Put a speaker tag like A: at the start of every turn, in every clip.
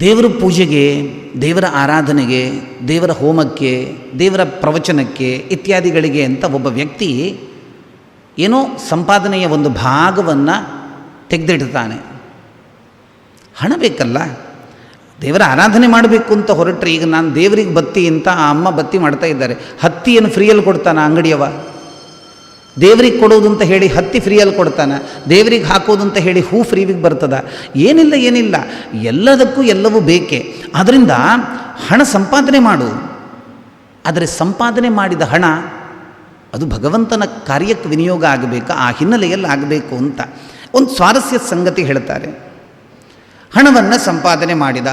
A: ದೇವರ ಪೂಜೆಗೆ, ದೇವರ ಆರಾಧನೆಗೆ, ದೇವರ ಹೋಮಕ್ಕೆ, ದೇವರ ಪ್ರವಚನಕ್ಕೆ ಇತ್ಯಾದಿಗಳಿಗೆ ಅಂತ ಒಬ್ಬ ವ್ಯಕ್ತಿ ಏನೋ ಸಂಪಾದನೆಯ ಒಂದು ಭಾಗವನ್ನು ತೆಗೆದಿಡ್ತಾನೆ. ಹಣ ಬೇಕಲ್ಲ? ದೇವರ ಆರಾಧನೆ ಮಾಡಬೇಕು ಅಂತ ಹೊರಟ್ರೆ ಈಗ ನಾನು ದೇವರಿಗೆ ಬತ್ತಿ ಅಂತ ಆ ಅಮ್ಮ ಬತ್ತಿ ಮಾಡ್ತಾ ಇದ್ದಾರೆ. ಹತ್ತಿಯನ್ನು ಫ್ರೀಯಲ್ಲಿ ಕೊಡ್ತಾನೆ ಅಂಗಡಿಯವ. ದೇವರಿಗೆ ಕೊಡೋದು ಅಂತ ಹೇಳಿ ಹತ್ತಿ ಫ್ರೀಯಲ್ಲಿ ಕೊಡ್ತಾನೆ, ದೇವರಿಗೆ ಹಾಕೋದು ಅಂತ ಹೇಳಿ ಹೂ ಫ್ರೀವಿಗೆ ಬರ್ತದ, ಏನಿಲ್ಲ ಏನಿಲ್ಲ, ಎಲ್ಲದಕ್ಕೂ ಎಲ್ಲವೂ ಬೇಕೇ. ಆದ್ದರಿಂದ ಹಣ ಸಂಪಾದನೆ ಮಾಡು. ಆದರೆ ಸಂಪಾದನೆ ಮಾಡಿದ ಹಣ, ಅದು ಭಗವಂತನ ಕಾರ್ಯಕ್ಕೆ ವಿನಿಯೋಗ ಆಗಬೇಕು, ಆ ಹಿನ್ನೆಲೆಯಲ್ಲಿ ಆಗಬೇಕು ಅಂತ. ಒಂದು ಸ್ವಾರಸ್ಯ ಸಂಗತಿ ಹೇಳ್ತಾರೆ. ಹಣವನ್ನು ಸಂಪಾದನೆ ಮಾಡಿದ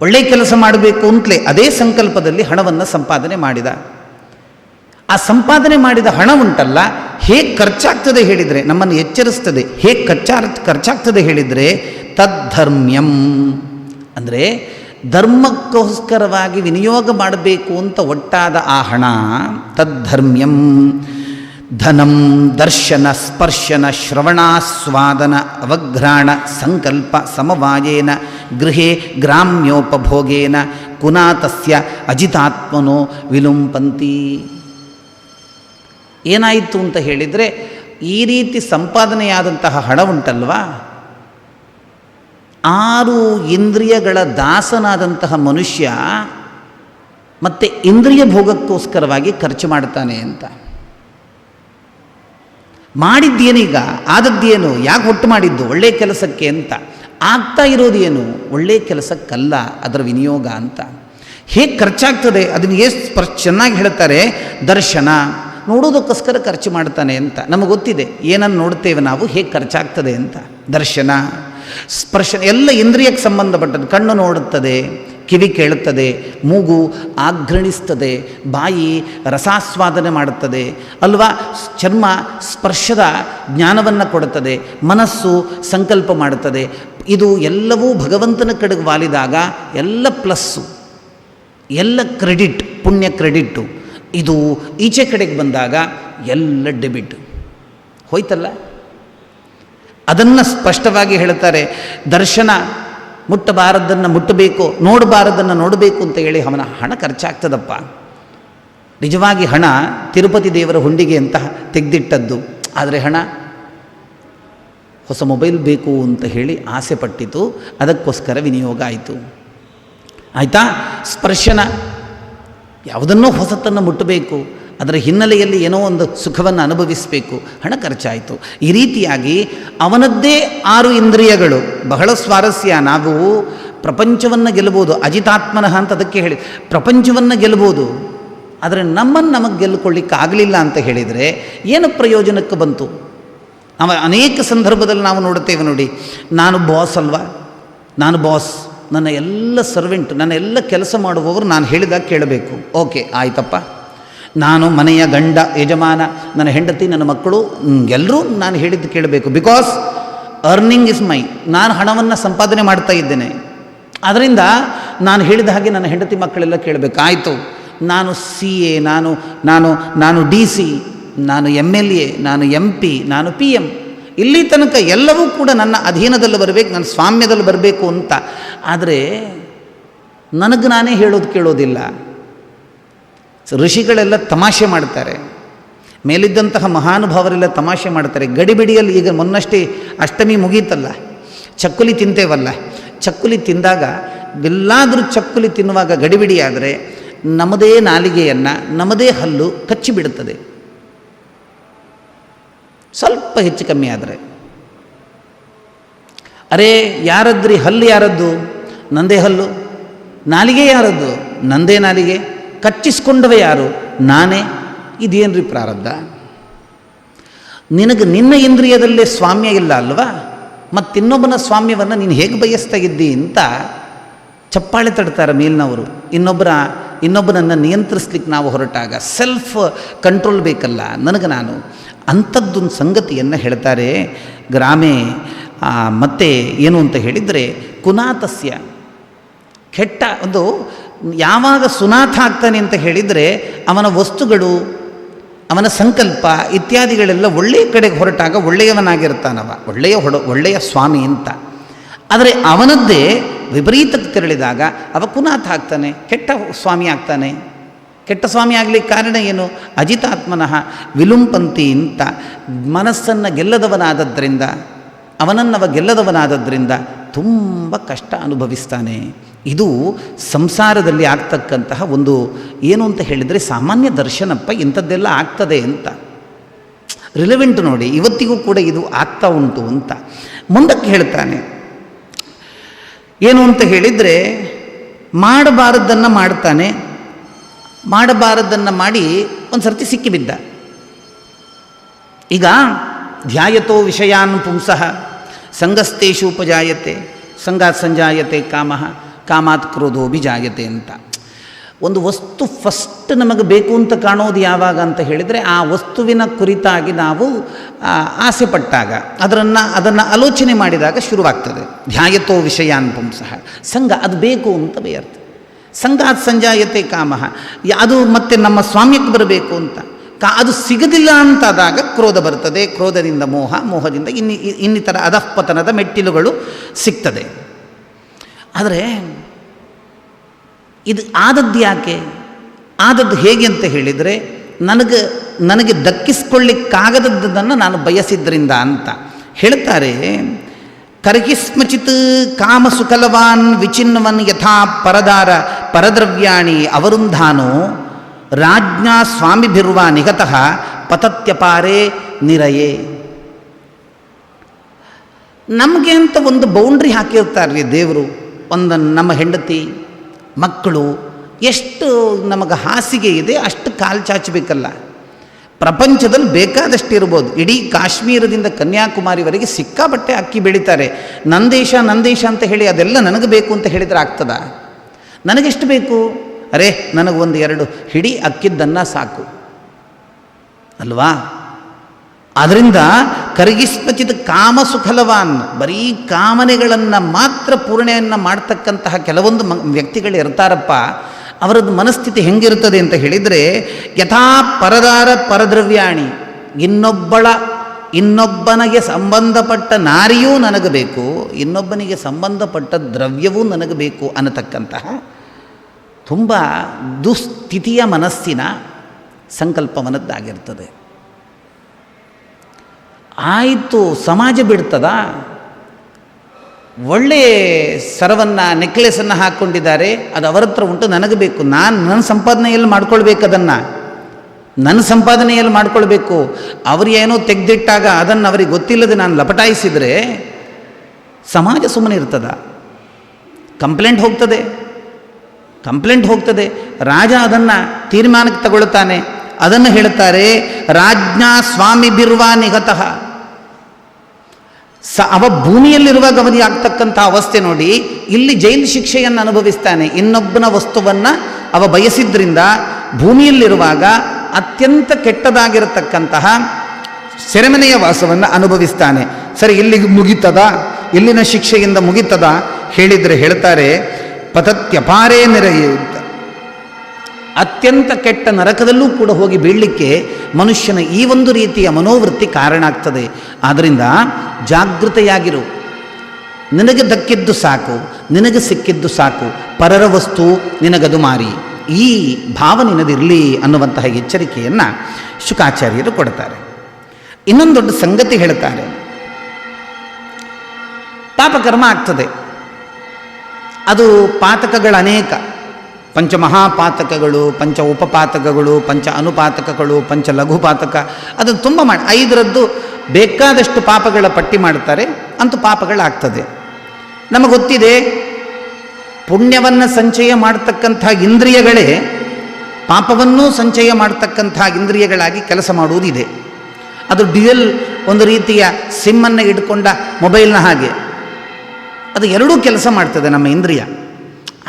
A: ಒಳ್ಳೆಯ ಕೆಲಸ ಮಾಡಬೇಕು ಅಂತಲೇ ಅದೇ ಸಂಕಲ್ಪದಲ್ಲಿ ಹಣವನ್ನು ಸಂಪಾದನೆ ಮಾಡಿದ. ಆ ಸಂಪಾದನೆ ಮಾಡಿದ ಹಣ ಉಂಟಲ್ಲ, ಹೇಗೆ ಖರ್ಚಾಗ್ತದೆ ಹೇಳಿದರೆ, ನಮ್ಮನ್ನು ಎಚ್ಚರಿಸ್ತದೆ, ಹೇಗೆ ಖರ್ಚಾರ್, ಖರ್ಚಾಗ್ತದೆ ಹೇಳಿದರೆ, ತದ್ಧರ್ಮ್ಯಂ. ಅಂದರೆ ಧರ್ಮಕ್ಕೋಸ್ಕರವಾಗಿ ವಿನಿಯೋಗ ಮಾಡಬೇಕು ಅಂತ ಒಟ್ಟಾದ ಆ ಹಣ, ತದ್ಧರ್ಮ್ಯಂ. ಧನಂ, ದರ್ಶನ, ಸ್ಪರ್ಶನ ಶ್ರವಣಾಸ್ವಾದನ ಅವಘ್ರಾಣ, ಸಂಕಲ್ಪ, ಸಮವಾಯೇನ, ಗೃಹೇ, ಗ್ರಾಮ್ಯೋಪಭೋಗೇನ, ಕುನಾತಸ್ಯ, ಅಜಿತಾತ್ಮನೋ ವಿಲುಂಪಂತಿ ಏನಾಯಿತು ಅಂತ ಹೇಳಿದರೆ ಈ ರೀತಿ ಸಂಪಾದನೆಯಾದಂತಹ ಹಣ ಉಂಟಲ್ವಾ? ಆರು ಇಂದ್ರಿಯಗಳ ದಾಸನಾದಂತಹ ಮನುಷ್ಯ ಮತ್ತು ಇಂದ್ರಿಯ ಭೋಗಕ್ಕೋಸ್ಕರವಾಗಿ ಖರ್ಚು ಮಾಡ್ತಾನೆ ಅಂತ. ಮಾಡಿದ್ದೇನೀಗ? ಆದದ್ದೇನು? ಯಾಕೆ ಒಟ್ಟು ಮಾಡಿದ್ದು? ಒಳ್ಳೆಯ ಕೆಲಸಕ್ಕೆ ಅಂತ. ಆಗ್ತಾ ಇರೋದೇನು? ಒಳ್ಳೆಯ ಕೆಲಸಕ್ಕಲ್ಲ, ಅದರ ವಿನಿಯೋಗ ಅಂತ. ಹೇಗೆ ಖರ್ಚಾಗ್ತದೆ? ಅದನ್ನು ಎಷ್ಟು ಸ್ಪರ್ಶ ಚೆನ್ನಾಗಿ ಹೇಳ್ತಾರೆ, ದರ್ಶನ. ನೋಡೋದಕ್ಕೋಸ್ಕರ ಖರ್ಚು ಮಾಡ್ತಾನೆ ಅಂತ. ನಮಗೆ ಗೊತ್ತಿದೆ, ಏನನ್ನು ನೋಡ್ತೇವೆ ನಾವು, ಹೇಗೆ ಖರ್ಚಾಗ್ತದೆ ಅಂತ. ದರ್ಶನ, ಸ್ಪರ್ಶ, ಎಲ್ಲ ಇಂದ್ರಿಯಕ್ಕೆ ಸಂಬಂಧಪಟ್ಟದ್ದು. ಕಣ್ಣು ನೋಡುತ್ತದೆ, ಕಿವಿ ಕೇಳುತ್ತದೆ, ಮೂಗು ಆಘ್ರಣಿಸ್ತದೆ ಬಾಯಿ ರಸಾಸ್ವಾದನೆ ಮಾಡುತ್ತದೆ, ಅಲ್ವಾ? ಚರ್ಮ ಸ್ಪರ್ಶದ ಜ್ಞಾನವನ್ನು ಕೊಡುತ್ತದೆ, ಮನಸ್ಸು ಸಂಕಲ್ಪ ಮಾಡುತ್ತದೆ. ಇದು ಎಲ್ಲವೂ ಭಗವಂತನ ಕಡೆಗೆ ವಾಲಿದಾಗ ಎಲ್ಲ ಪ್ಲಸ್ಸು, ಎಲ್ಲ ಕ್ರೆಡಿಟ್, ಪುಣ್ಯ ಕ್ರೆಡಿಟ್ಟು. ಇದು ಈಚೆ ಕಡೆಗೆ ಬಂದಾಗ ಎಲ್ಲ ಡೆಬಿಟ್. ಹೋಯ್ತಲ್ಲ? ಅದನ್ನು ಸ್ಪಷ್ಟವಾಗಿ ಹೇಳ್ತಾರೆ, ದರ್ಶನ ಮುಟ್ಟಬಾರದನ್ನು ಮುಟ್ಟಬೇಕು ನೋಡಬಾರದನ್ನು ನೋಡಬೇಕು ಅಂತ ಹೇಳಿ ಅವನ ಹಣ ಖರ್ಚಾಗ್ತದಪ್ಪ. ನಿಜವಾಗಿ ಹಣ ತಿರುಪತಿ ದೇವರ ಹುಂಡಿಗೆ ಅಂತ ತೆಗೆದಿಟ್ಟದ್ದು. ಆದರೆ ಹಣ ಹೊಸ ಮೊಬೈಲ್ ಬೇಕು ಅಂತ ಹೇಳಿ ಆಸೆ ಪಟ್ಟಿತು, ಅದಕ್ಕೋಸ್ಕರ ವಿನಿಯೋಗ ಆಯಿತು. ಆಯಿತಾ? ಸ್ಪರ್ಶನ ಯಾವುದನ್ನೋ ಹೊಸತನ್ನು ಮುಟ್ಟಬೇಕು, ಅದರ ಹಿನ್ನೆಲೆಯಲ್ಲಿ ಏನೋ ಒಂದು ಸುಖವನ್ನು ಅನುಭವಿಸಬೇಕು, ಹಣ ಖರ್ಚಾಯಿತು. ಈ ರೀತಿಯಾಗಿ ಅವನದ್ದೇ ಆರು ಇಂದ್ರಿಯಗಳು, ಬಹಳ ಸ್ವಾರಸ್ಯ, ನಾವು ಪ್ರಪಂಚವನ್ನು ಗೆಲ್ಲಬಹುದು, ಅಜಿತಾತ್ಮನಃ ಅಂತ ಅದಕ್ಕೆ ಹೇಳಿ, ಪ್ರಪಂಚವನ್ನು ಗೆಲ್ಲಬಹುದು, ಆದರೆ ನಮ್ಮನ್ನು ನಮಗೆ ಗೆಲ್ಲುಕೊಳ್ಳಿಕ್ಕೆ ಆಗಲಿಲ್ಲ ಅಂತ ಹೇಳಿದರೆ ಏನು ಪ್ರಯೋಜನಕ್ಕೆ ಬಂತು? ನಾವು ಅನೇಕ ಸಂದರ್ಭದಲ್ಲಿ ನಾವು ನೋಡುತ್ತೇವೆ ನೋಡಿ, ನಾನು ಬಾಸ್ ಅಲ್ವಾ? ನಾನು ಬಾಸ್ ನನ್ನ ಎಲ್ಲ ಸರ್ವೆಂಟ್ ನನ್ನ ಎಲ್ಲ ಕೆಲಸ ಮಾಡುವವರು ನಾನು ಹೇಳಿದಾಗ ಕೇಳಬೇಕು. ಓಕೆ ಆಯ್ತಪ್ಪ. ನಾನು ಮನೆಯ ಗಂಡ, ಯಜಮಾನ, ನನ್ನ ಹೆಂಡತಿ, ನನ್ನ ಮಕ್ಕಳು ಎಲ್ಲರೂ ನಾನು ಹೇಳಿದ್ದು ಕೇಳಬೇಕು. ಬಿಕಾಸ್ ಅರ್ನಿಂಗ್ ಇಸ್ ಮೈ ನಾನು ಹಣವನ್ನು ಸಂಪಾದನೆ ಮಾಡ್ತಾ ಇದ್ದೇನೆ. ಅದರಿಂದ ನಾನು ಹೇಳಿದ ಹಾಗೆ ನನ್ನ ಹೆಂಡತಿ ಮಕ್ಕಳೆಲ್ಲ ಕೇಳಬೇಕು. ಆಯಿತು. ನಾನು ಸಿ ಎ ನಾನು ನಾನು ನಾನು ಡಿ ಸಿ ನಾನು ಎಂ ಎಲ್ ಎ ನಾನು ಎಂ ಪಿ ನಾನು ಪಿ ಎಂ ಇಲ್ಲಿ ತನಕ ಎಲ್ಲವೂ ಕೂಡ ನನ್ನ ಅಧೀನದಲ್ಲಿ ಬರಬೇಕು, ನನ್ನ ಸ್ವಾಮ್ಯದಲ್ಲಿ ಬರಬೇಕು ಅಂತ. ಆದರೆ ನನಗೆ ನಾನೇ ಹೇಳೋದು ಕೇಳೋದಿಲ್ಲ. ಋಷಿಗಳೆಲ್ಲ ತಮಾಷೆ ಮಾಡ್ತಾರೆ. ಮೇಲಿದ್ದಂತಹ ಮಹಾನುಭಾವರೆಲ್ಲ ತಮಾಷೆ ಮಾಡ್ತಾರೆ. ಗಡಿಬಿಡಿಯಲ್ಲಿ ಈಗ ಮೊನ್ನಷ್ಟೇ ಅಷ್ಟಮಿ ಮುಗೀತಲ್ಲ, ಚಕ್ಕುಲಿ ತಿಂತೇವಲ್ಲ. ಚಕ್ಕುಲಿ ತಿಂದಾಗ ಎಲ್ಲಾದರೂ ಚಕ್ಕುಲಿ ತಿನ್ನುವಾಗ ಗಡಿಬಿಡಿಯಾದರೆ ನಮ್ಮದೇ ನಾಲಿಗೆಯನ್ನು, ನಮ್ಮದೇ ಹಲ್ಲು ಕಚ್ಚಿ ಬಿಡುತ್ತದೆ ಸ್ವಲ್ಪ ಹೆಚ್ಚು ಕಮ್ಮಿ ಆದರೆ. ಅರೇ, ಯಾರದ್ರಿ ಹಲ್ಲು ಯಾರದ್ದು? ನಂದೇ ಹಲ್ಲು. ನಾಲಿಗೆ ಯಾರದ್ದು? ನಂದೇ ನಾಲಿಗೆ. ಕಚ್ಚಿಸ್ಕೊಂಡವ ಯಾರು? ನಾನೇ. ಇದೇನ್ರಿ ಪ್ರಾರಬ್ಧ? ನಿನಗೆ ನಿನ್ನ ಇಂದ್ರಿಯದಲ್ಲೇ ಸ್ವಾಮ್ಯ ಇಲ್ಲ ಅಲ್ವಾ? ಮತ್ತಿನ್ನೊಬ್ಬನ ಸ್ವಾಮ್ಯವನ್ನು ನೀನು ಹೇಗೆ ಬಯಸ್ತಾ ಇದ್ದಿ ಅಂತ ಚಪ್ಪಾಳೆ ತಡ್ತಾರೆ ಮೇಲಿನವರು. ಇನ್ನೊಬ್ಬರ, ಇನ್ನೊಬ್ಬನನ್ನು ನಿಯಂತ್ರಿಸ್ಲಿಕ್ಕೆ ನಾವು ಹೊರಟಾಗ. ಸೆಲ್ಫ್ ಕಂಟ್ರೋಲ್ ಬೇಕಲ್ಲ. ನನಗೆ ನಾನು. ಅಂಥದ್ದೊಂದು ಸಂಗತಿಯನ್ನು ಹೇಳ್ತಾರೆ. ಗ್ರಾಮೆ ಮತ್ತೆ ಏನು ಅಂತ ಹೇಳಿದರೆ, ಕುನಾತಸ್ಯ. ಕೆಟ್ಟ, ಒಂದು, ಯಾವಾಗ ಸುನಾಥ ಆಗ್ತಾನೆ ಅಂತ ಹೇಳಿದರೆ, ಅವನ ವಸ್ತುಗಳು, ಅವನ ಸಂಕಲ್ಪ ಇತ್ಯಾದಿಗಳೆಲ್ಲ ಒಳ್ಳೆಯ ಕಡೆಗೆ ಹೊರಟಾಗ ಒಳ್ಳೆಯವನಾಗಿರ್ತಾನವ. ಒಳ್ಳೆಯ ಹೊಡ, ಒಳ್ಳೆಯ ಸ್ವಾಮಿ ಅಂತ. ಆದರೆ ಅವನದ್ದೇ ವಿಪರೀತಕ್ಕೆ ತೆರಳಿದಾಗ, ಅವ ಕುನಾಥ ಆಗ್ತಾನೆ, ಕೆಟ್ಟ ಸ್ವಾಮಿ ಆಗ್ತಾನೆ. ಕೆಟ್ಟ ಸ್ವಾಮಿ ಆಗಲಿಕ್ಕೆ ಕಾರಣ ಏನು? ಅಜಿತಾತ್ಮನಃ ವಿಲುಂಪಂತಿ ಅಂತ ಮನಸ್ಸನ್ನು ಗೆಲ್ಲದವನಾದದ್ದರಿಂದ ಅವನನ್ನವ ಗೆಲ್ಲದವನಾದದ್ದರಿಂದ ತುಂಬ ಕಷ್ಟ ಅನುಭವಿಸ್ತಾನೆ. ಇದು ಸಂಸಾರದಲ್ಲಿ ಆಗ್ತಕ್ಕಂತಹ ಒಂದು ಏನು ಅಂತ ಹೇಳಿದರೆ ಸಾಮಾನ್ಯ ದರ್ಶನಪ್ಪ ಇಂಥದ್ದೆಲ್ಲ ಆಗ್ತದೆ ಅಂತ. ರಿಲೆವೆಂಟ್ ನೋಡಿ, ಇವತ್ತಿಗೂ ಕೂಡ ಇದು ಆಗ್ತಾ ಉಂಟು ಅಂತ. ಮುಂದಕ್ಕೆ ಹೇಳ್ತಾನೆ, ಏನು ಅಂತ ಹೇಳಿದರೆ, ಮಾಡಬಾರದ್ದನ್ನು ಮಾಡ್ತಾನೆ ಮಾಡಬಾರದ್ದನ್ನು ಮಾಡಿ ಒಂದು ಸರ್ತಿ ಸಿಕ್ಕಿಬಿದ್ದ. ಈಗ ಧ್ಯಾಯತೋ ವಿಷಯಾನ್ ಪುಂಸಃ ಸಂಗಸ್ತೇಶು ಉಪಜಾಯತೆ, ಸಂಗಾತ್ ಸಂಜಾಯತೆ ಕಾಮ, ಕಾಮಾತ್ ಕ್ರೋಧೋ ಜಾಯತೆ ಅಂತ. ಒಂದು ವಸ್ತು ಫಸ್ಟ್ ನಮಗೆ ಬೇಕು ಅಂತ ಕಾಣೋದು ಯಾವಾಗ ಅಂತ ಹೇಳಿದರೆ ಆ ವಸ್ತುವಿನ ಕುರಿತಾಗಿ ನಾವು ಆಸೆ ಪಟ್ಟಾಗ, ಅದರನ್ನು, ಅದನ್ನು ಆಲೋಚನೆ ಮಾಡಿದಾಗ ಶುರುವಾಗ್ತದೆ. ಧ್ಯಾಯತೋ ವಿಷಯಾನ್ ಪುಂಸಃ ಸಂಘ ಅದು ಬೇಕು ಅಂತ ಬೇಯರ್ಥ. ಸಂಗಾತ್ ಸಂಜಾಯತೆ ಕಾಮ. ಅದು ಮತ್ತೆ ನಮ್ಮ ಸ್ವಾಮ್ಯಕ್ಕೆ ಬರಬೇಕು ಅಂತ. ಕಾ ಅದು ಸಿಗದಿಲ್ಲ ಅಂತಾದಾಗ ಕ್ರೋಧ ಬರ್ತದೆ ಕ್ರೋಧದಿಂದ ಮೋಹ, ಮೋಹದಿಂದ ಇನ್ನಿ ಇನ್ನಿತರ ಅಧಃಪತನದ ಮೆಟ್ಟಿಲುಗಳು ಸಿಗ್ತದೆ. ಆದರೆ ಇದು ಆದದ್ದು ಯಾಕೆ? ಆದದ್ದು ಹೇಗೆ ಅಂತ ಹೇಳಿದರೆ, ನನಗೆ ನನಗೆ ದಕ್ಕಿಸ್ಕೊಳ್ಳಿಕ್ಕಾಗದದ್ದನ್ನು ನಾನು ಬಯಸಿದ್ರಿಂದ ಅಂತ. ಹೇಳ್ತಾರೆ, ಕರ್ಹಿಸ್ಮಚಿತ್ ಕಾಮ ಸುಕಲವಾನ್ ವಿಚಿನ್ನವನ್ ಯಥಾ ಪರದಾರ ಪರದ್ರವ್ಯಾಣಿ ಅವರುಂಧಾನು ರಾಜ್ಞಾ ಸ್ವಾಮಿಭಿರ್ವ ನಿಗತಃ ಪತತ್ಯಪಾರೇ ನಿರಯೇ. ನಮಗೆ ಅಂತ ಒಂದು ಬೌಂಡ್ರಿ ಹಾಕಿರ್ತಾರೆ ದೇವರು, ಒಂದು ನಮ್ಮ ಹೆಂಡತಿ, ಮಕ್ಕಳು, ಎಷ್ಟು ನಮಗೆ ಹಾಸಿಗೆ ಇದೆ ಅಷ್ಟು ಕಾಲು ಚಾಚಬೇಕಲ್ಲ. ಪ್ರಪಂಚದಲ್ಲಿ ಬೇಕಾದಷ್ಟು ಇರ್ಬೋದು. ಇಡೀ ಕಾಶ್ಮೀರದಿಂದ ಕನ್ಯಾಕುಮಾರಿವರೆಗೆ ಸಿಕ್ಕಾಪಟ್ಟೆ ಅಕ್ಕಿ ಬೆಳೀತಾರೆ. ನಂದೇಶ ನಂದೇಶ ಅಂತ ಹೇಳಿ ಅದೆಲ್ಲ ನನಗೆ ಬೇಕು ಅಂತ ಹೇಳಿದರೆ ಆಗ್ತದ? ನನಗೆಷ್ಟು ಬೇಕು? ಅರೇ, ನನಗೊಂದು ಎರಡು ಹಿಡಿ ಅಕ್ಕಿದ್ದನ್ನು ಸಾಕು. ಅಲ್ವಾ? ಅದರಿಂದ ಕರಗಿಸ್ಪಚಿತ ಕಾಮ ಸುಖಲವಾನ್ ಬರೀ ಕಾಮನೆಗಳನ್ನು ಮಾತ್ರ ಪೂರ್ಣೆಯನ್ನು ಮಾಡ್ತಕ್ಕಂತಹ ಕೆಲವೊಂದು ಮ, ವ್ಯಕ್ತಿಗಳು ಇರ್ತಾರಪ್ಪ, ಅವರದ್ದು ಮನಸ್ಥಿತಿ ಹೆಂಗಿರುತ್ತದೆ ಅಂತ ಹೇಳಿದರೆ, ಯಥಾ ಪರದಾರ ಪರದ್ರವ್ಯಾಣಿ, ಇನ್ನೊಬ್ಬಳ, ಇನ್ನೊಬ್ಬನಿಗೆ ಸಂಬಂಧಪಟ್ಟ ನಾರಿಯೂ ನನಗೆ ಬೇಕು, ಇನ್ನೊಬ್ಬನಿಗೆ ಸಂಬಂಧಪಟ್ಟ ದ್ರವ್ಯವೂ ನನಗೆ ಬೇಕು ಅನ್ನತಕ್ಕಂತಹ ತುಂಬ ದುಸ್ಥಿತಿಯ ಮನಸ್ಸಿನ ಸಂಕಲ್ಪವನದ್ದಾಗಿರ್ತದೆ. ಆಯಿತು ಸಮಾಜ ಬಿಡ್ತದ? ಒಳ್ಳೆ ಸರವನ್ನು, ನೆಕ್ಲೆಸನ್ನು ಹಾಕ್ಕೊಂಡಿದ್ದಾರೆ ಅದು ಅವರ ಹತ್ರ ಉಂಟು, ನನಗೆ ಬೇಕು. ನಾನು ನನ್ನ ಸಂಪಾದನೆಯಲ್ಲಿ ಮಾಡ್ಕೊಳ್ಬೇಕು ಅದನ್ನು. ನನ್ನ ಸಂಪಾದನೆಯಲ್ಲಿ ಮಾಡ್ಕೊಳ್ಬೇಕು. ಅವರು ಏನೋ ತೆಗೆದಿಟ್ಟಾಗ ಅದನ್ನು ಅವರಿಗೆ ಗೊತ್ತಿಲ್ಲದೆ ನಾನು ಲಪಟಾಯಿಸಿದರೆ, ಸಮಾಜ ಸುಮ್ಮನೆ ಇರ್ತದ ಕಂಪ್ಲೇಂಟ್ ಹೋಗ್ತದೆ. ಕಂಪ್ಲೇಂಟ್ ಹೋಗ್ತದೆ. ರಾಜ ಅದನ್ನು ತೀರ್ಮಾನಕ್ಕೆ ತಗೊಳ್ತಾನೆ ಅದನ್ನು ಹೇಳ್ತಾರೆ ರಾಜ್ಞಾ ಸ್ವಾಮಿ ಬಿರ್ವಾ ನಿಗತಃ ಸ, ಅವ ಭೂಮಿಯಲ್ಲಿರುವಾಗ ಅವನಿಗೆ ಆಗ್ತಕ್ಕಂಥ ಅವಸ್ಥೆ ನೋಡಿ, ಇಲ್ಲಿ ಜೈಲು ಶಿಕ್ಷೆಯನ್ನು ಅನುಭವಿಸ್ತಾನೆ. ಇನ್ನೊಬ್ಬನ ವಸ್ತುವನ್ನು ಅವ ಬಯಸಿದ್ರಿಂದ ಭೂಮಿಯಲ್ಲಿರುವಾಗ ಅತ್ಯಂತ ಕೆಟ್ಟದಾಗಿರತಕ್ಕಂತಹ ಸೆರೆಮನೆಯ ವಾಸವನ್ನು ಅನುಭವಿಸ್ತಾನೆ. ಸರಿ, ಇಲ್ಲಿ ಮುಗಿತದ? ಇಲ್ಲಿನ ಶಿಕ್ಷೆಯಿಂದ ಮುಗಿತದ? ಹೇಳಿದರೆ ಹೇಳ್ತಾರೆ ಪತತ್ಯಪಾರೇ ಅಂತ. ಅತ್ಯಂತ ಕೆಟ್ಟ ನರಕದಲ್ಲೂ ಕೂಡ ಹೋಗಿ ಬೀಳಲಿಕ್ಕೆ ಮನುಷ್ಯನ ಈ ಒಂದು ರೀತಿಯ ಮನೋವೃತ್ತಿ ಕಾರಣ ಆಗ್ತದೆ. ಆದ್ದರಿಂದ ಜಾಗೃತೆಯಾಗಿರು. ನಿನಗೆ ದಕ್ಕಿದ್ದು ಸಾಕು, ನಿನಗೆ ಸಿಕ್ಕಿದ್ದು ಸಾಕು, ಪರರ ವಸ್ತು ನಿನಗದು ಮಾರಿ, ಈ ಭಾವ ನಿನದಿರಲಿ ಅನ್ನುವಂತಹ ಎಚ್ಚರಿಕೆಯನ್ನು ಶುಕಾಚಾರ್ಯರು ಕೊಡ್ತಾರೆ. ಇನ್ನೊಂದು ದೊಡ್ಡ ಸಂಗತಿ ಹೇಳ್ತಾರೆ. ಪಾಪಕರ್ಮ ಆಗ್ತದೆ. ಅದು ಪಾತಕಗಳು ಅನೇಕ. ಪಂಚಮಹಾಪಾತಕಗಳು ಪಂಚ ಉಪಪಾತಕಗಳು, ಪಂಚ ಅನುಪಾತಕಗಳು, ಪಂಚ ಲಘುಪಾತಕ. ಅದು ತುಂಬ ಮಾಡಿ, ಐದರದ್ದು ಬೇಕಾದಷ್ಟು ಪಾಪಗಳ ಪಟ್ಟಿ ಮಾಡ್ತಾರೆ ಅಂತೂ ಪಾಪಗಳಾಗ್ತದೆ. ನಮಗೆ ಗೊತ್ತಿದೆ, ಪುಣ್ಯವನ್ನು ಸಂಚಯ ಮಾಡತಕ್ಕಂಥ ಇಂದ್ರಿಯಗಳೇ, ಪಾಪವನ್ನೂ ಸಂಚಯ ಮಾಡತಕ್ಕಂಥ ಇಂದ್ರಿಯಗಳಾಗಿ ಕೆಲಸ ಮಾಡುವುದಿದೆ. ಅದು ಡ್ಯುಯಲ್ ಒಂದು ರೀತಿಯ ಸಿಮ್ಮನ್ನು ಇಟ್ಕೊಂಡ ಮೊಬೈಲ್ನ ಹಾಗೆ. ಅದು ಎರಡೂ ಕೆಲಸ ಮಾಡ್ತದೆ ನಮ್ಮ ಇಂದ್ರಿಯ.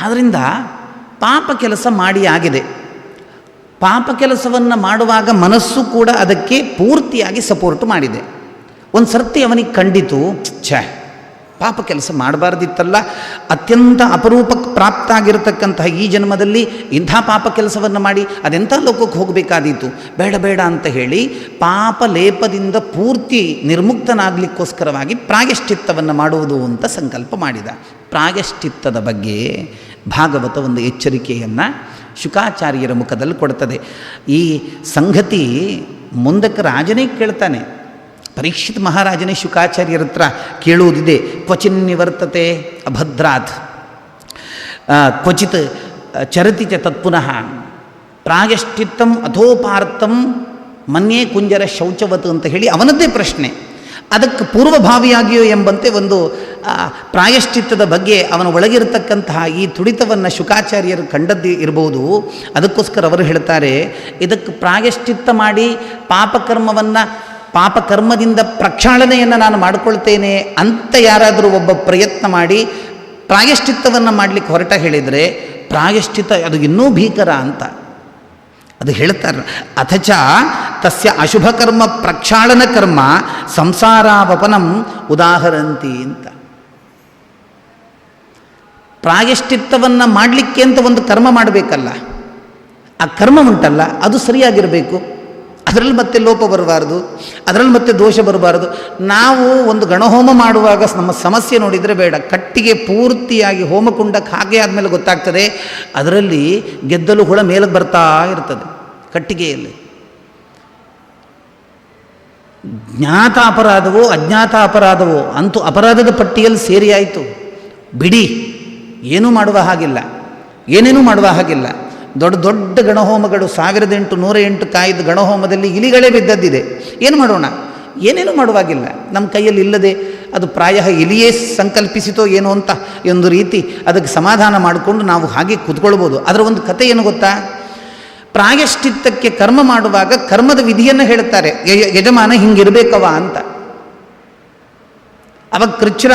A: ಆದ್ದರಿಂದ ಪಾಪ ಕೆಲಸ ಮಾಡಿ ಆಗಿದೆ. ಪಾಪ ಕೆಲಸವನ್ನು ಮಾಡುವಾಗ ಮನಸ್ಸು ಕೂಡ ಅದಕ್ಕೆ ಪೂರ್ತಿಯಾಗಿ ಸಪೋರ್ಟ್ ಮಾಡಿದೆ. ಒಂದು ಸರ್ತಿ ಅವನಿಗೆ ಖಂಡಿತು ಛೇ ಪಾಪ ಕೆಲಸ ಮಾಡಬಾರ್ದಿತ್ತಲ್ಲ, ಅತ್ಯಂತ ಅಪರೂಪಕ್ಕೆ ಪ್ರಾಪ್ತ ಆಗಿರತಕ್ಕಂತಹ ಈ ಜನ್ಮದಲ್ಲಿ ಇಂಥ ಪಾಪ ಕೆಲಸವನ್ನು ಮಾಡಿ ಅದೆಂಥ ಲೋಕಕ್ಕೆ ಹೋಗಬೇಕಾದೀತು? ಬೇಡ ಬೇಡ ಅಂತ ಹೇಳಿ ಪಾಪ ಲೇಪದಿಂದ ಪೂರ್ತಿ ನಿರ್ಮುಕ್ತನಾಗಲಿಕ್ಕೋಸ್ಕರವಾಗಿ ಪ್ರಾಯಶ್ಚಿತ್ತವನ್ನು ಮಾಡುವುದು ಅಂತ ಸಂಕಲ್ಪ ಮಾಡಿದ. ಪ್ರಾಯಶ್ಚಿತ್ತದ ಬಗ್ಗೆ ಭಾಗವತ ಒಂದು ಎಚ್ಚರಿಕೆಯನ್ನು ಶುಕಾಚಾರ್ಯರ ಮುಖದಲ್ಲಿ ಕೊಡ್ತದೆ. ಈ ಸಂಗತಿ ಮುಂದಕ್ಕೆ ರಾಜನೇ ಕೇಳ್ತಾನೆ. ಪರೀಕ್ಷಿತ್ ಮಹಾರಾಜನೇ ಶುಕಾಚಾರ್ಯರ ಹತ್ರ ಕೇಳುವುದಿದೆ, ಕ್ವಚಿನ್ ನಿವರ್ತತೆ ಅಭದ್ರಾತ್. ಕ್ವಚಿತ್, ಚರತಿ ಚ ತತ್ಪುನಃ. ಪ್ರಾಯಶ್ಚಿತ್ತಂ ಅಥೋಪಾರ್ಥಂ ಮನ್ಯೇ ಕುಂಜರ ಶೌಚವತ್ ಅಂತ ಹೇಳಿ ಅವನದ್ದೇ ಪ್ರಶ್ನೆ. ಅದಕ್ಕೆ ಪೂರ್ವಭಾವಿಯಾಗಿಯೋ ಎಂಬಂತೆ ಒಂದು ಪ್ರಾಯಶ್ಚಿತ್ತದ ಬಗ್ಗೆ ಅವನ ಒಳಗಿರತಕ್ಕಂತಹ ಈ ತುಡಿತವನ್ನು ಶುಕಾಚಾರ್ಯರು ಕಂಡದ್ದು ಇರಬಹುದು ಅದಕ್ಕೋಸ್ಕರ ಅವರು ಹೇಳ್ತಾರೆ, ಇದಕ್ಕೆ ಪ್ರಾಯಶ್ಚಿತ್ತ ಮಾಡಿ ಪಾಪಕರ್ಮವನ್ನು ಪಾಪಕರ್ಮದಿಂದ ಪ್ರಕ್ಷಾಳನೆಯನ್ನು ನಾನು ಮಾಡಿಕೊಳ್ತೇನೆ ಅಂತ ಯಾರಾದರೂ ಒಬ್ಬ ಪ್ರಯತ್ನ ಮಾಡಿ ಪ್ರಾಯಶ್ಚಿತ್ತವನ್ನು ಮಾಡಲಿಕ್ಕೆ ಹೊರಟ ಹೇಳಿದರೆ ಪ್ರಾಯಶ್ಚಿತ್ತ ಅದು ಇನ್ನೂ ಭೀಕರ ಅಂತ. ಅದು ಹೇಳ್ತಾರೆ, ಅಥಚ ತಸ್ಯ ಅಶುಭ ಕರ್ಮ ಪ್ರಕ್ಷಾಳನ ಕರ್ಮ ಸಂಸಾರಾವಪನಂ ಉದಾಹರಂತಿ ಅಂತ. ಪ್ರಾಯಶ್ಚಿತ್ತವನ್ನು ಮಾಡಲಿಕ್ಕೆ ಅಂತ ಒಂದು ಕರ್ಮ ಮಾಡಬೇಕಲ್ಲ, ಆ ಕರ್ಮ ಉಂಟಲ್ಲ, ಅದು ಸರಿಯಾಗಿರಬೇಕು. ಅದರಲ್ಲಿ ಮತ್ತೆ ಲೋಪ ಬರಬಾರ್ದು, ಅದರಲ್ಲಿ ಮತ್ತೆ ದೋಷ ಬರಬಾರ್ದು. ನಾವು ಒಂದು ಗಣಹೋಮ ಮಾಡುವಾಗ ನಮ್ಮ ಸಮಸ್ಯೆ ನೋಡಿದರೆ ಬೇಡ. ಕಟ್ಟಿಗೆ ಪೂರ್ತಿಯಾಗಿ ಹೋಮಕುಂಡಕ್ಕೆ ಹಾಗೆ ಆದಮೇಲೆ ಗೊತ್ತಾಗ್ತದೆ, ಅದರಲ್ಲಿ ಗೆದ್ದಲು ಹುಳ ಮೇಲಕ್ಕೆ ಬರ್ತಾ ಇರ್ತದೆ, ಕಟ್ಟಿಗೆಯಲ್ಲಿ. ಜ್ಞಾತ ಅಪರಾಧವೋ, ಅಜ್ಞಾತ ಅಪರಾಧವೋ, ಅಂತೂ ಅಪರಾಧದ ಪಟ್ಟಿಯಲ್ಲಿ ಸೇರಿಯಾಯಿತು ಬಿಡಿ, ಏನೂ ಮಾಡುವ ಹಾಗಿಲ್ಲ. ಏನೇನೂ ಮಾಡುವ ಹಾಗಿಲ್ಲ. ದೊಡ್ಡ ದೊಡ್ಡ ಗಣಹೋಮಗಳು ಸಾವಿರದ ಎಂಟು ನೂರ ಎಂಟು ಕಾಯ್ದ ಗಣಹೋಮದಲ್ಲಿ ಇಲಿಗಳೇ ಬಿದ್ದದ್ದಿದೆ. ಏನು ಮಾಡೋಣ? ಏನೇನು ಮಾಡುವಾಗಿಲ್ಲ. ನಮ್ಮ ಕೈಯಲ್ಲಿ ಇಲ್ಲದೆ ಅದು ಪ್ರಾಯ ಇಲಿಯೇ ಸಂಕಲ್ಪಿಸಿತೋ ಏನೋ ಅಂತ ಒಂದು ರೀತಿ ಅದಕ್ಕೆ ಸಮಾಧಾನ ಮಾಡಿಕೊಂಡು ನಾವು ಹಾಗೆ ಕೂತ್ಕೊಳ್ಬೋದು. ಅದರ ಒಂದು ಕತೆ ಏನು ಗೊತ್ತಾ? ಪ್ರಾಯಶ್ಚಿತ್ತಕ್ಕೆ ಕರ್ಮ ಮಾಡುವಾಗ ಕರ್ಮದ ವಿಧಿಯನ್ನು ಹೇಳ್ತಾರೆ ಯಜಮಾನ ಹಿಂಗಿರಬೇಕವ ಅಂತ. ಅವಾಗ ಕೃಚ್ರ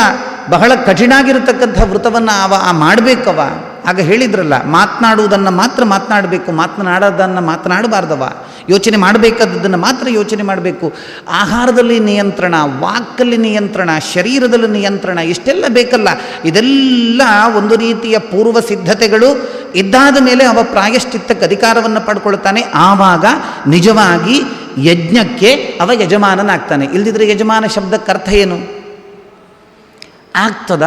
A: ಬಹಳ ಕಠಿಣಾಗಿರತಕ್ಕಂಥ ವೃತವನ್ನು ಅವ ಆ ಮಾಡಬೇಕವ ಆಗ ಹೇಳಿದ್ರಲ್ಲ, ಮಾತನಾಡುವುದನ್ನು ಮಾತ್ರ ಮಾತನಾಡಬೇಕು, ಮಾತನಾಡೋದನ್ನು ಮಾತನಾಡಬಾರ್ದವ. ಯೋಚನೆ ಮಾಡಬೇಕಾದದ್ದನ್ನು ಮಾತ್ರ ಯೋಚನೆ ಮಾಡಬೇಕು. ಆಹಾರದಲ್ಲಿ ನಿಯಂತ್ರಣ, ವಾಕಲ್ಲಿ ನಿಯಂತ್ರಣ, ಶರೀರದಲ್ಲಿ ನಿಯಂತ್ರಣ, ಇಷ್ಟೆಲ್ಲ ಬೇಕಲ್ಲ. ಇದೆಲ್ಲ ಒಂದು ರೀತಿಯ ಪೂರ್ವ ಸಿದ್ಧತೆಗಳು. ಇದ್ದಾದ ಮೇಲೆ ಅವ ಪ್ರಾಯಶ್ಚಿತ್ತಕ್ಕೆ ಅಧಿಕಾರವನ್ನು ಪಡ್ಕೊಳ್ತಾನೆ. ಆವಾಗ ನಿಜವಾಗಿ ಯಜ್ಞಕ್ಕೆ ಅವ ಯಜಮಾನನಾಗ್ತಾನೆ. ಇಲ್ದಿದ್ರೆ ಯಜಮಾನ ಶಬ್ದಕ್ಕೆ ಅರ್ಥ ಏನು? ಆಗ್ತದ?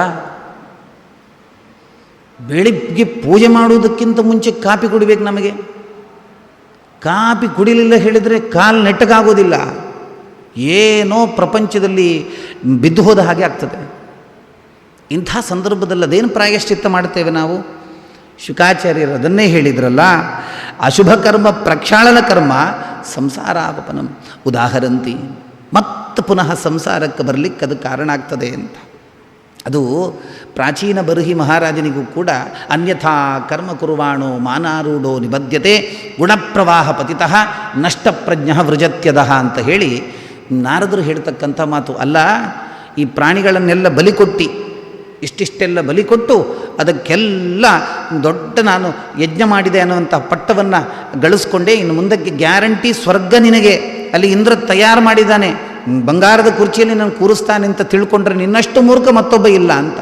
A: ಬೆಳಿಗ್ಗೆ ಪೂಜೆ ಮಾಡುವುದಕ್ಕಿಂತ ಮುಂಚೆ ಕಾಪಿ ಕುಡಿಬೇಕು ನಮಗೆ. ಕಾಪಿ ಕುಡಿಲಿಲ್ಲ ಹೇಳಿದರೆ ಕಾಲು ನೆಟ್ಟಗಾಗೋದಿಲ್ಲ. ಏನೋ ಪ್ರಪಂಚದಲ್ಲಿ ಬಿದ್ದು ಹೋದ ಹಾಗೆ ಆಗ್ತದೆ. ಇಂಥ ಸಂದರ್ಭದಲ್ಲಿ ಅದೇನು ಪ್ರಾಯಶ್ಚಿತ್ತ ಮಾಡ್ತೇವೆ ನಾವು? ಶುಕಾಚಾರ್ಯರು ಅದನ್ನೇ ಹೇಳಿದ್ರಲ್ಲ, ಅಶುಭ ಕರ್ಮ, ಪ್ರಕ್ಷಾಳನ ಕರ್ಮ ಸಂಸಾರಾಪನಂ ಉದಾಹರಂತಿ. ಮತ್ತೆ ಪುನಃ ಸಂಸಾರಕ್ಕೆ ಬರಲಿಕ್ಕೆ ಅದು ಕಾರಣ ಆಗ್ತದೆ ಅಂತ. ಅದು ಪ್ರಾಚೀನ ಬರುಹಿ ಮಹಾರಾಜನಿಗೂ ಕೂಡ ಅನ್ಯಥಾ ಕರ್ಮ ಕುರುವಾಣೋ ಮಾನಾರೂಢೋ ನಿಬದ್ಧತೆ ಗುಣಪ್ರವಾಹ ಪತಿತಃ ನಷ್ಟಪ್ರಜ್ಞ ವೃಜತ್ಯದಃ ಅಂತ ಹೇಳಿ ನಾರದರು ಹೇಳ್ತಕ್ಕಂಥ ಮಾತು ಅಲ್ಲ, ಈ ಪ್ರಾಣಿಗಳನ್ನೆಲ್ಲ ಬಲಿ ಕೊಟ್ಟು, ಇಷ್ಟಿಷ್ಟೆಲ್ಲ ಬಲಿ ಕೊಟ್ಟು ಅದಕ್ಕೆಲ್ಲ ದೊಡ್ಡ ನಾನು ಯಜ್ಞ ಮಾಡಿದೆ ಅನ್ನುವಂಥ ಪಟ್ಟವನ್ನು ಗಳಿಸ್ಕೊಂಡೆ ಇನ್ನು ಮುಂದಕ್ಕೆ ಗ್ಯಾರಂಟಿ ಸ್ವರ್ಗ ನಿನಗೆ. ಅಲ್ಲಿ ಇಂದ್ರ ತಯಾರು ಮಾಡಿದ್ದಾನೆ. ಬಂಗಾರದ ಕುರ್ಚಿಯಲ್ಲಿ ನಾನು ಕೂರಿಸ್ತಾನೆ ಅಂತ ತಿಳ್ಕೊಂಡ್ರೆ ನಿನ್ನಷ್ಟು ಮೂರ್ಖ ಮತ್ತೊಬ್ಬ ಇಲ್ಲ ಅಂತ.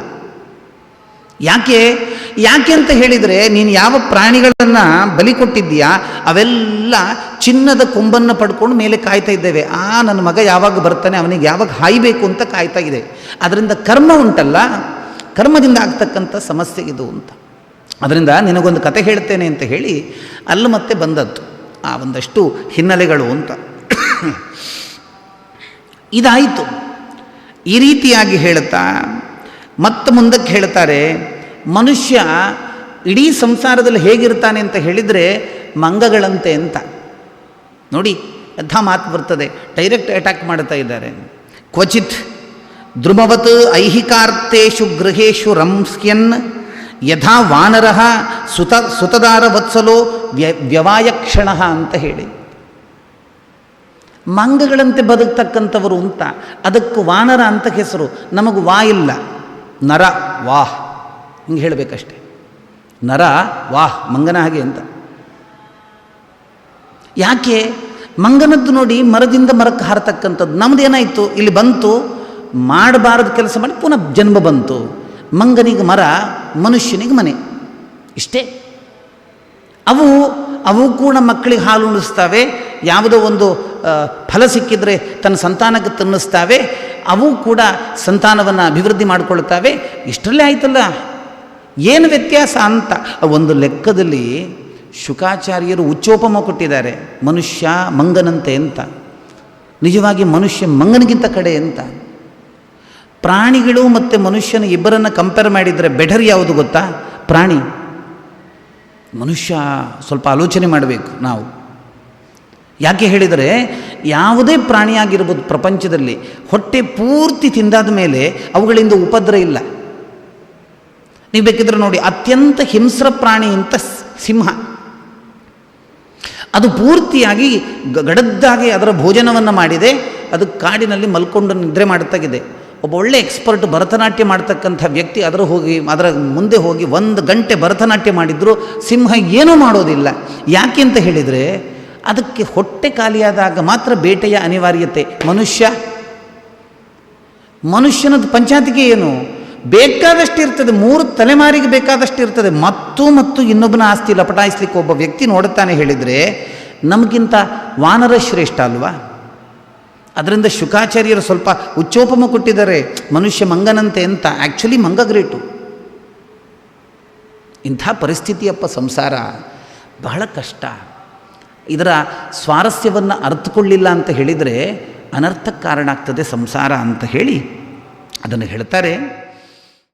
A: ಯಾಕೆ? ಯಾಕೆ ಅಂತ ಹೇಳಿದರೆ ನೀನು ಯಾವ ಪ್ರಾಣಿಗಳನ್ನು ಬಲಿ ಕೊಟ್ಟಿದ್ದೀಯಾ? ಅವೆಲ್ಲ ಚಿನ್ನದ ಕೊಂಬನ್ನು ಪಡ್ಕೊಂಡು ಮೇಲೆ ಕಾಯ್ತಾ ಇದ್ದೇವೆ. ಆ, ನನ್ನ ಮಗ ಯಾವಾಗ ಬರ್ತಾನೆ, ಅವನಿಗೆ ಯಾವಾಗ ಹಾಯಬೇಕು ಅಂತ ಕಾಯ್ತಾ ಇದೆ. ಅದರಿಂದ ಕರ್ಮ ಉಂಟಲ್ಲ? ಕರ್ಮದಿಂದ ಆಗ್ತಕ್ಕಂಥ ಸಮಸ್ಯೆ ಇದು ಅಂತ. ಅದರಿಂದ ನಿನಗೊಂದು ಕತೆ ಹೇಳ್ತೇನೆ ಅಂತ ಹೇಳಿ ಅಲ್ಲಿ ಮತ್ತೆ ಬಂದದ್ದು. ಆ, ಒಂದಷ್ಟು ಹಿನ್ನೆಲೆಗಳು ಅಂತ. ಇದಾಯಿತು. ಈ ರೀತಿಯಾಗಿ ಹೇಳ್ತಾ ಮತ್ತೆ ಮುಂದಕ್ಕೆ ಹೇಳ್ತಾರೆ ಮನುಷ್ಯ ಇಡೀ ಸಂಸಾರದಲ್ಲಿ ಹೇಗಿರ್ತಾನೆ ಅಂತ ಹೇಳಿದರೆ ಮಂಗಗಳಂತೆ ಅಂತ. ನೋಡಿ, ಯಥ ಮಾತು ಬರ್ತದೆ. ಡೈರೆಕ್ಟ್ ಅಟ್ಯಾಕ್ ಮಾಡ್ತಾ ಇದ್ದಾರೆ. ಕ್ವಚಿತ್, ದ್ರುಮವತ್ ಐಹಿಕಾರ್ಥೇಶು ಗೃಹೇಶು ರಂಸ್ಯನ್, ಯಥಾ ವಾನರ ಸುತ ಸುತದಾರ ವತ್ಸಲೋ ವ್ಯ ವ್ಯವಾಯಕ್ಷಣ ಅಂತ ಹೇಳಿ. ಮಂಗಗಳಂತೆ ಬದುಕ್ತಕ್ಕಂಥವರು ಅಂತ. ಅದಕ್ಕೂ ವಾನರ ಅಂತ ಹೆಸರು. ನಮಗೆ ವಾ ಇಲ್ಲ. ನರ, ವಾಹ್. ಹಿಂಗೆ ಹೇಳಬೇಕಷ್ಟೆ. ನರ, ವಾಹ್, ಮಂಗನ ಹಾಗೆ ಅಂತ. ಯಾಕೆ? ಮಂಗನದ್ದು ನೋಡಿ ಮರದಿಂದ ಮರಕ್ಕೆ ಹಾರತಕ್ಕಂಥದ್ದು. ನಮ್ದು ಏನಾಯಿತು? ಇಲ್ಲಿ ಬಂತು. ಮಾಡಬಾರದು ಕೆಲಸ ಮಾಡಿ ಪುನಃ ಜನ್ಮ ಬಂತು. ಮಂಗನಿಗೆ ಮರ, ಮನುಷ್ಯನಿಗೆ ಮನೆ. ಇಷ್ಟೇ. ಅವು ಅವು ಕೂಡ ಮಕ್ಕಳಿಗೆ ಹಾಲು ಉಣಿಸ್ತವೆ. ಯಾವುದೋ ಒಂದು ಫಲ ಸಿಕ್ಕಿದರೆ ತನ್ನ ಸಂತಾನಕ್ಕೆ ತಿನ್ನಿಸ್ತಾವೆ, ಅವು ಕೂಡ ಸಂತಾನವನ್ನು ಅಭಿವೃದ್ಧಿ ಮಾಡಿಕೊಳ್ತಾವೆ. ಇಷ್ಟರಲ್ಲೇ ಆಯ್ತಲ್ಲ. ಏನು ವ್ಯತ್ಯಾಸ ಅಂತ? ಒಂದು ಲೆಕ್ಕದಲ್ಲಿ ಶುಕಾಚಾರ್ಯರು ಉಚ್ಚೋಪಮ ಕೊಟ್ಟಿದ್ದಾರೆ. ಮನುಷ್ಯ ಮಂಗನಂತೆ ಅಂತ. ನಿಜವಾಗಿ ಮನುಷ್ಯ ಮಂಗನಿಗಿಂತ ಕಡೆ ಅಂತ. ಪ್ರಾಣಿಗಳು ಮತ್ತು ಮನುಷ್ಯನ ಇಬ್ಬರನ್ನು ಕಂಪೇರ್ ಮಾಡಿದರೆ ಬೆಟರ್ ಯಾವುದು ಗೊತ್ತಾ? ಪ್ರಾಣಿ. ಮನುಷ್ಯ ಸ್ವಲ್ಪ ಆಲೋಚನೆ ಮಾಡಬೇಕು ನಾವು. ಯಾಕೆ ಹೇಳಿದರೆ ಯಾವುದೇ ಪ್ರಾಣಿಯಾಗಿರ್ಬೋದು ಪ್ರಪಂಚದಲ್ಲಿ ಹೊಟ್ಟೆ ಪೂರ್ತಿ ತಿಂದಾದ ಮೇಲೆ ಅವುಗಳಿಂದ ಉಪದ್ರ ಇಲ್ಲ. ನೀವು ಬೇಕಿದ್ರೆ ನೋಡಿ, ಅತ್ಯಂತ ಹಿಂಸ್ರ ಪ್ರಾಣಿ ಅಂತ ಸಿಂಹ. ಅದು ಪೂರ್ತಿಯಾಗಿ ಗಡದ್ದಾಗಿ ಅದರ ಭೋಜನವನ್ನು ಮಾಡಿದೆ, ಅದು ಕಾಡಿನಲ್ಲಿ ಮಲ್ಕೊಂಡು ನಿದ್ರೆ ಮಾಡುತ್ತಾಗಿದೆ ಒಬ್ಬ ಒಳ್ಳೆ ಎಕ್ಸ್ಪರ್ಟ್ ಭರತನಾಟ್ಯ ಮಾಡ್ತಕ್ಕಂಥ ವ್ಯಕ್ತಿ ಅದರ ಹೋಗಿ, ಅದರ ಮುಂದೆ ಹೋಗಿ ಒಂದು ಗಂಟೆ ಭರತನಾಟ್ಯ ಮಾಡಿದ್ರು, ಸಿಂಹ ಏನೂ ಮಾಡೋದಿಲ್ಲ. ಯಾಕೆ ಅಂತ ಹೇಳಿದರೆ ಅದಕ್ಕೆ ಹೊಟ್ಟೆ ಖಾಲಿಯಾದಾಗ ಮಾತ್ರ ಬೇಟೆಯ ಅನಿವಾರ್ಯತೆ. ಮನುಷ್ಯ? ಮನುಷ್ಯನದ ಪಂಚಾತಿಗೆ ಏನು? ಬೇಕಾದಷ್ಟು ಇರ್ತದೆ ಮೂರು ತಲೆಮಾರಿಗೆ ಬೇಕಾದಷ್ಟು ಇರ್ತದೆ ಮತ್ತು ಮತ್ತು ಇನ್ನೊಬ್ಬನ ಆಸ್ತಿ ಲಪಟಾಯಿಸ್ಲಿಕ್ಕೆ ಒಬ್ಬ ವ್ಯಕ್ತಿ ನೋಡುತ್ತಾನೆ ಹೇಳಿದರೆ, ನಮಗಿಂತ ವಾನರ ಶ್ರೇಷ್ಠ ಅಲ್ವಾ? ಅದರಿಂದ ಶುಕಾಚಾರ್ಯರು ಸ್ವಲ್ಪ ಉಚ್ಚೋಪಮ ಕೊಟ್ಟಿದ್ದಾರೆ, ಮನುಷ್ಯ ಮಂಗನಂತೆ ಅಂತ. ಆ್ಯಕ್ಚುಲಿ ಮಂಗ ಗ್ರೇಟು. ಇಂಥ ಪರಿಸ್ಥಿತಿಯಪ್ಪ ಸಂಸಾರ ಬಹಳ ಕಷ್ಟ. ಇದರ ಸ್ವಾರಸ್ಯವನ್ನು ಅರ್ಥಕೊಳ್ಳಿಲ್ಲ ಅಂತ ಹೇಳಿದರೆ ಅನರ್ಥಕ್ಕೆ ಕಾರಣ ಆಗ್ತದೆ ಸಂಸಾರ ಅಂತ ಹೇಳಿ ಅದನ್ನು ಹೇಳ್ತಾರೆ.